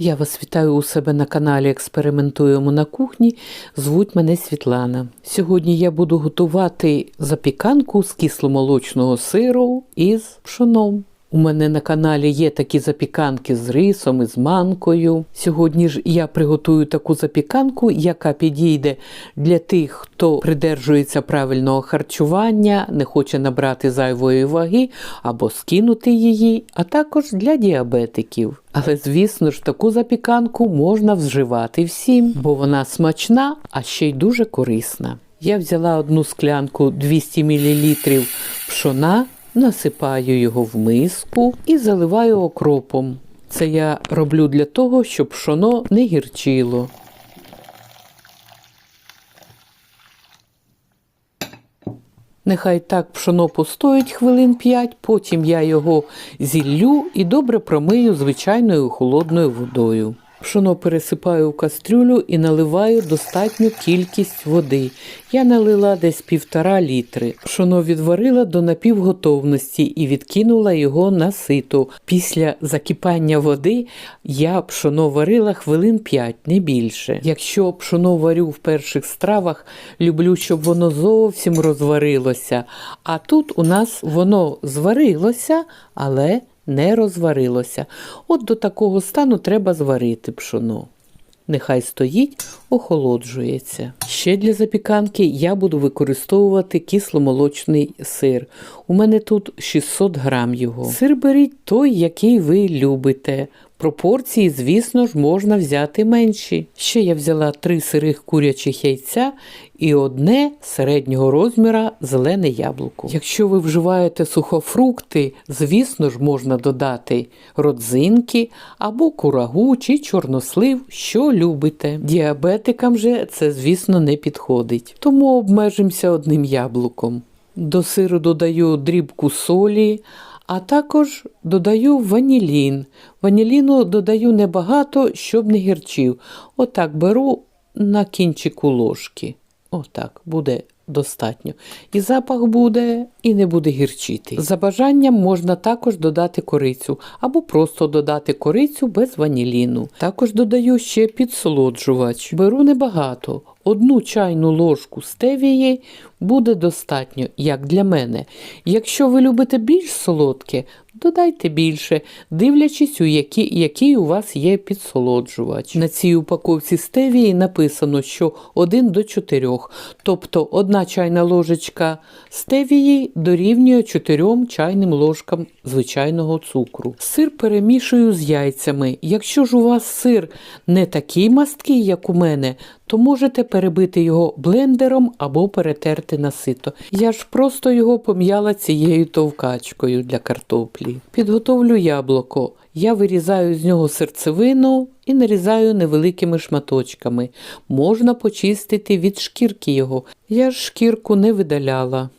Я вас вітаю у себе на каналі Експериментуємо на кухні. Звуть мене Світлана. Сьогодні я буду готувати запіканку з кисломолочного сиру із пшоном. У мене на каналі є такі запіканки з рисом і з манкою. Сьогодні ж я приготую таку запіканку, яка підійде для тих, хто придержується правильного харчування, не хоче набрати зайвої ваги або скинути її, а також для діабетиків. Але, звісно ж, таку запіканку можна вживати всім, бо вона смачна, а ще й дуже корисна. Я взяла одну склянку 200 мл пшона, насипаю його в миску і заливаю окропом. Це я роблю для того, щоб пшоно не гірчило. Нехай так пшоно постоїть хвилин 5, потім я його зіллю і добре промию звичайною холодною водою. Пшоно пересипаю в кастрюлю і наливаю достатню кількість води. Я налила десь півтора літри. Пшоно відварила до напівготовності і відкинула його на сито. Після закипання води я пшоно варила хвилин 5, не більше. Якщо пшоно варю в перших стравах, люблю, щоб воно зовсім розварилося. А тут у нас воно зварилося, але не розварилося. От до такого стану треба зварити пшоно. Нехай стоїть, охолоджується. Ще для запіканки я буду використовувати кисломолочний сир. У мене тут 600 грам його. Сир беріть той, який ви любите. Пропорції, звісно ж, можна взяти менші. Ще я взяла три сирих курячих яйця і одне середнього розміра зелене яблуко. Якщо ви вживаєте сухофрукти, звісно ж, можна додати родзинки або курагу чи чорнослив, що любите. Діабетикам же це, звісно, не підходить. Тому обмежимося одним яблуком. До сиру додаю дрібку солі, а також додаю ванілін. Ваніліну додаю небагато, щоб не гірчив. Отак беру на кінчику ложки. Отак буде достатньо. І запах буде, і не буде гірчити. За бажанням можна також додати корицю, або просто додати корицю без ваніліну. Також додаю ще підсолоджувач. Беру небагато. Одну чайну ложку стевії буде достатньо, як для мене. Якщо ви любите більш солодке, додайте більше, дивлячись, у які, який у вас є підсолоджувач. На цій упаковці стевії написано, що 1 до 4, тобто одна чайна ложечка стевії дорівнює 4 чайним ложкам звичайного цукру. Сир перемішую з яйцями. Якщо ж у вас сир не такий масткий, як у мене, то можете перебити його блендером або перетерти на сито. Я ж просто його пом'яла цією товкачкою для картоплі. Підготовлю яблуко. Я вирізаю з нього серцевину і нарізаю невеликими шматочками. Можна почистити від шкірки його. Я ж шкірку не видаляла.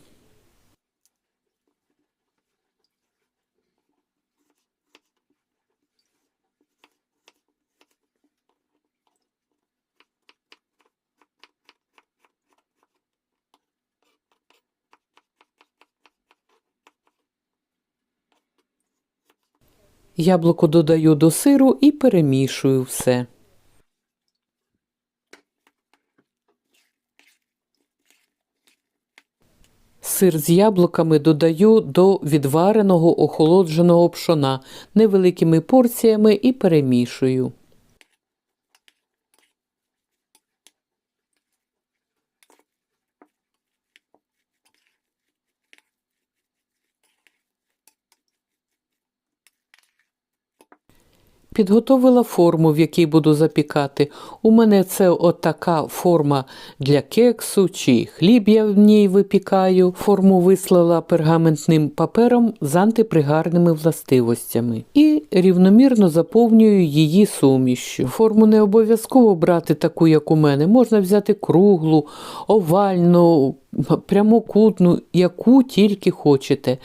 Яблуко додаю до сиру і перемішую все. Сир з яблуками додаю до відвареного охолодженого пшона невеликими порціями і перемішую. Підготовила форму, в якій буду запікати. У мене це отака форма для кексу чи хліб я в ній випікаю. Форму вислала пергаментним папером з антипригарними властивостями і рівномірно заповнюю її сумішшю. Форму не обов'язково брати таку, як у мене. Можна взяти круглу, овальну, прямокутну, яку тільки хочете.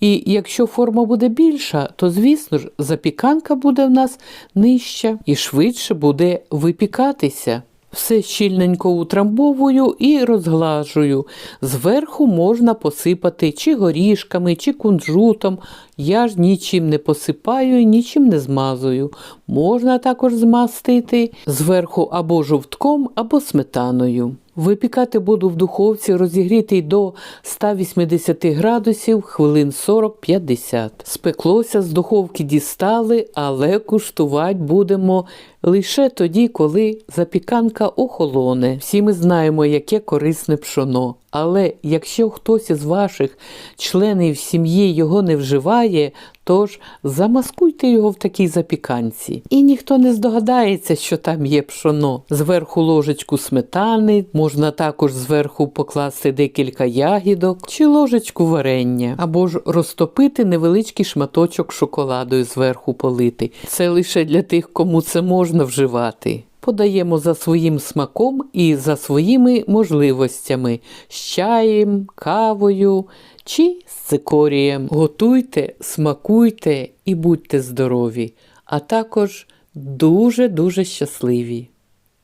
І якщо форма буде більша, то, звісно ж, запіканка буде в нас нижча і швидше буде випікатися. Все щільненько утрамбовую і розглажую. Зверху можна посипати чи горішками, чи кунжутом. Я ж нічим не посипаю і нічим не змазую. Можна також змастити зверху або жовтком, або сметаною. Випікати буду в духовці розігрітий до 180 градусів хвилин 40-50. Спеклося з духовки дістали, але куштувати будемо лише тоді, коли запіканка охолоне. Всі ми знаємо, яке корисне пшоно. Але якщо хтось із ваших членів сім'ї його не вживає, тож замаскуйте його в такій запіканці. І ніхто не здогадається, що там є пшоно. Зверху ложечку сметани, можна також зверху покласти декілька ягідок чи ложечку варення, або ж розтопити невеличкий шматочок шоколаду і зверху полити. Це лише для тих, кому це можна вживати. Подаємо за своїм смаком і за своїми можливостями з чаєм, кавою чи з цикорієм. Готуйте, смакуйте і будьте здорові, а також дуже-дуже щасливі.